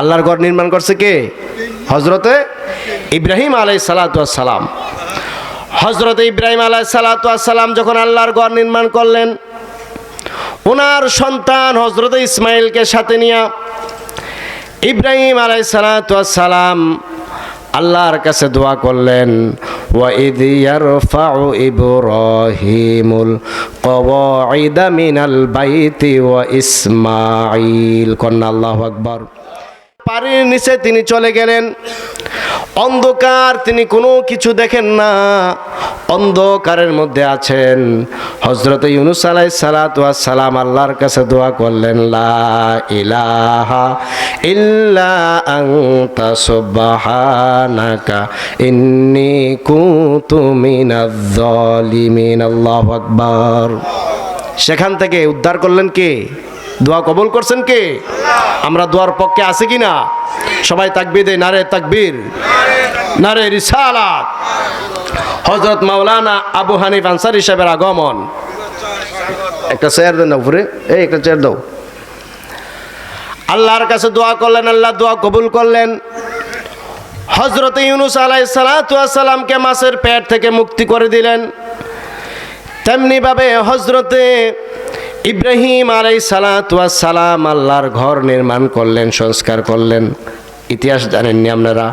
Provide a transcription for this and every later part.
আল্লাহর ঘর নির্মাণ করছে কে হজরতে ইব্রাহিম আলাই সালাম হজরত ইব্রাহিম আলাই সালাম যখন আল্লাহর ঘর নির্মাণ করলেন ওনার সন্তান হজরত ইসমাইলকে সাথে নিয়ে ইব্রাহিম আলাই সালাম আল্লাহর কাছে দোয়া করলেন وَإِذْ يَرْفَعُ إِبْرَاهِيمُ الْقَوَاعِدَ مِنَ الْبَيْتِ وَإِسْمَاعِيلُ কন্যা আল্লাহু আকবার পানির নিচে তিনি চলে গেলেন। অন্ধকার তিনি কোনো কিছু দেখেন না। অন্ধকারের মধ্যে আছেন। হজরত ইউনুস আলাই সালাম আল্লাহর কাছে দোয়া করলেন, লা ইলাহা ইল্লা আনতা সুবহানাকা ইন্নী কুনতু মিনাজ জালিমিন আল্লাহু আকবার। সেখান থেকে উদ্ধার করলেন কে? দোয়া কবুল করছেন কে? আমরা দোয়ার পক্ষে আছি কি না সবাই তাকবীর দেয়, নারে তাকবীর, নারে রিসালাত। হজরত মাওলানা আবু হানিফ আনসারি সাহেবের আগমন। একটা চেয়ার দেন উপরে? এই একটা চেয়ার দাও। আল্লাহর কাছে দোয়া করলেন, আল্লাহ দোয়া কবুল করলেন। হজরত ইউনুস আলাই সালাতামকে মাছের পেট থেকে মুক্তি করে দিলেন। তেমনিভাবে হজরতে ইব্রাহিম আলাই সালাম আল্লাহর ঘর নির্মাণ করলেন, সংস্কার করলেন। ইতিহাস জানেননি আপনারা?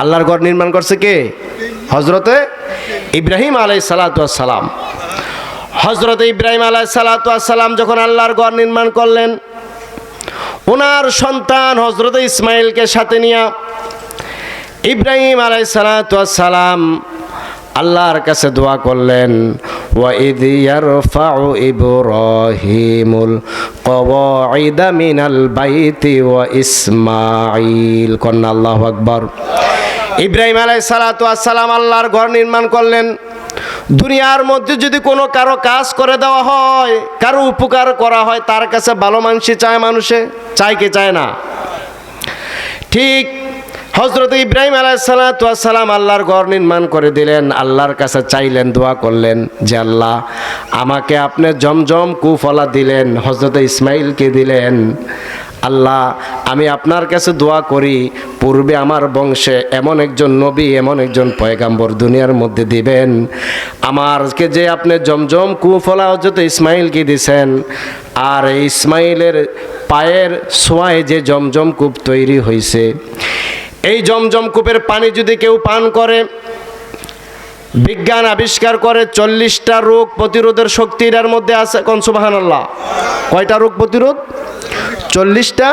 আল্লাহর ঘর নির্মাণ করছে কে? হজরতে ইব্রাহিম আলাই সালাম। হজরতে ইব্রাহিম আলাই সালাম যখন আল্লাহর ঘর নির্মাণ করলেন ওনার সন্তান হজরত ইসমাইলকে সাথে নিয়ে ইব্রাহিম আলাই সালাম আল্লাহর কাছে দোয়া করলেন। وَإِذْ يَرْفَعُ إِبْرَاهِيمُ الْقَوَاعِدَ مِنَ الْبَيْتِ وَإِسْمَاعِيلُ কন্যা আল্লাহু আকবার ইব্রাহিম আলাই সালাম আল্লাহর ঘর নির্মাণ করলেন দুনিয়ার মধ্যে যদি কোনো কারো কাজ করে দেওয়া হয় কারো উপকার করা হয় তার কাছে ভালো মানুষই চায় মানুষে চায় কে চায় না ঠিক হজরত ইব্রাহিম আলাইসালাম আল্লাহর ঘর নির্মাণ করে দিলেন, আল্লাহর কাছে চাইলেন, দোয়া করলেন যে, আল্লাহ, আমাকে আপনি জমজম কুফলা দিলেন হজরত ইসমাইলকে দিলেন। আল্লাহ, আমি আপনার কাছে দোয়া করি, পূর্বে আমার বংশে এমন একজন নবী, এমন একজন পয়গাম্বর দুনিয়ার মধ্যে দিবেন। আমারকে যে আপনি জমজম কুফলা হজরত ইসমাইলকে দিছেন, আর ইসমাইলের পায়ের সোয়ায় যে জমজম কূপ তৈরি হয়েছে এই জমজম কূপের পানি যদি কেউ পান করে, বিজ্ঞান আবিষ্কার করে চল্লিশটা রোগ প্রতিরোধের শক্তি এর মধ্যে আছে কনসুবাহান আল্লাহ কয়টা রোগ প্রতিরোধ? চল্লিশটা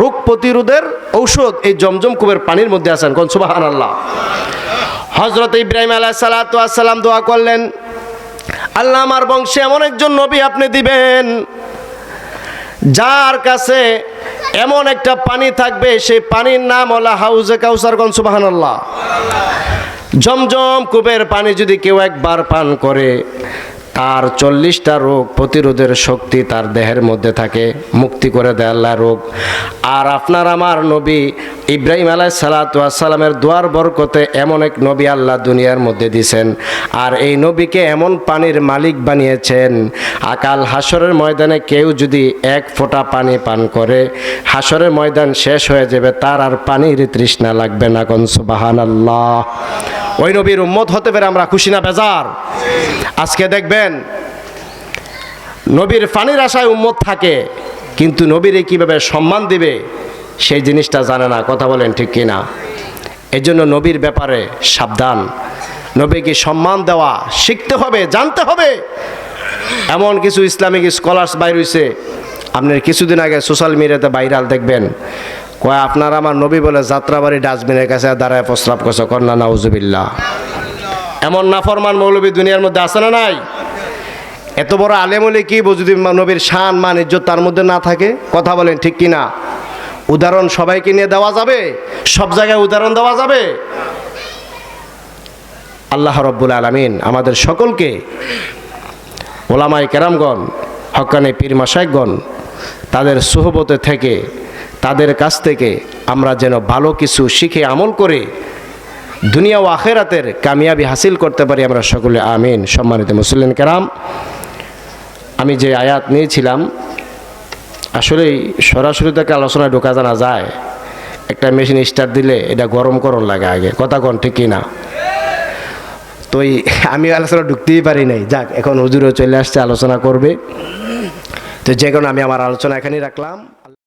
রোগ প্রতিরোধের ঔষধ এই জমজম কূপের পানির মধ্যে আছেন কনসুবাহান আল্লাহ হজরত ইব্রাহিম আলাহ সালাতাম দোয়া করলেন, আল্লাহ আমার বংশে এমন একজন নবী আপনি দিবেন, যার কাছে এমন একটা পানি থাকবে, সেই পানির নাম হলো হাউজে কাউসার গনসুবাহান আল্লাহ জমজম কূপের পানি যদি কেউ একবার পান করে তার চল্লিশটা রোগ প্রতিরোধের শক্তি তার দেহের মধ্যে থাকে, মুক্তি করে দেয় আল্লাহ রোগ। আর আপনার আমার নবী ইব্রাহিম আলাহ সালাতামের দোয়ার বরকতে এমন এক নবী আল্লাহ দুনিয়ার মধ্যে দিছেন। আর এই নবীকে এমন পানির মালিক বানিয়েছেন, আকাল হাসরের ময়দানে কেউ যদি এক ফোঁটা পানি পান করে হাসরের ময়দান শেষ হয়ে যাবে, তার আর পানির তৃষ্ণা লাগবে না কনসুবাহান আল্লাহ ওই নবীর উম্মত হতে পেরে আমরা খুশি না, বেজার। আজকে দেখবেন, নবীর পানির আশায় উম্মত থাকে, কিন্তু নবীরে কীভাবে সম্মান দিবে, সেই জিনিসটা জানে না, কথা বলেন ঠিক কিনা এই জন্য নবীর ব্যাপারে সাবধান। নবীকে সম্মান দেওয়া শিখতে হবে, জানতে হবে। এমন কিছু ইসলামিক স্কলার্স বাইর হয়েছে আপনার কিছুদিন আগে সোশ্যাল মিডিয়াতে ভাইরাল দেখবেন কয়, আপনার আমার নবী বলে যাত্রাবাড়ি ডাস্টবিনের কাছে দাঁড়ায় প্রস্রাব করছে কন্যা নাউজুবিল্লা এমন নাফরমান মৌলবী দুনিয়ার মধ্যে আছে না নাই? এত বড় আলেম হলে কি যদি নবীর শান, মান, ইজ্জত তার মধ্যে না থাকে? কথা বলেন ঠিক কি না উদাহরণ সবাইকে নিয়ে দেওয়া যাবে? সব জায়গায় উদাহরণ দেওয়া যাবে? আল্লাহ রব্বুল আলমিন আমাদের সকলকে ওলামাই কেরামগণ, হকানে পীর মাসাইগণ তাদের সুহবতে থেকে তাদের কাছ থেকে আমরা যেন ভালো কিছু শিখে আমল করে দুনিয়া ও আখেরাতের কামিয়াবি হাসিল করতে পারি আমরা সকলে, আমিন। সম্মানিত মুসলিম কেরাম, আমি যে আয়াত নিয়েছিলাম, আসলেই সরাসরি তাকে আলোচনায় ঢোকা জানা যায়। একটা মেশিন স্টার্ট দিলে এটা গরম করণ লাগে আগে, কথা কন ঠিক না তো এই আমি আলোচনা ঢুকতেই পারি নাই। যাক, এখন হুজুরও চলে আসছে, আলোচনা করবে। তো যে কারণে আমি আমার আলোচনা এখানেই রাখলাম।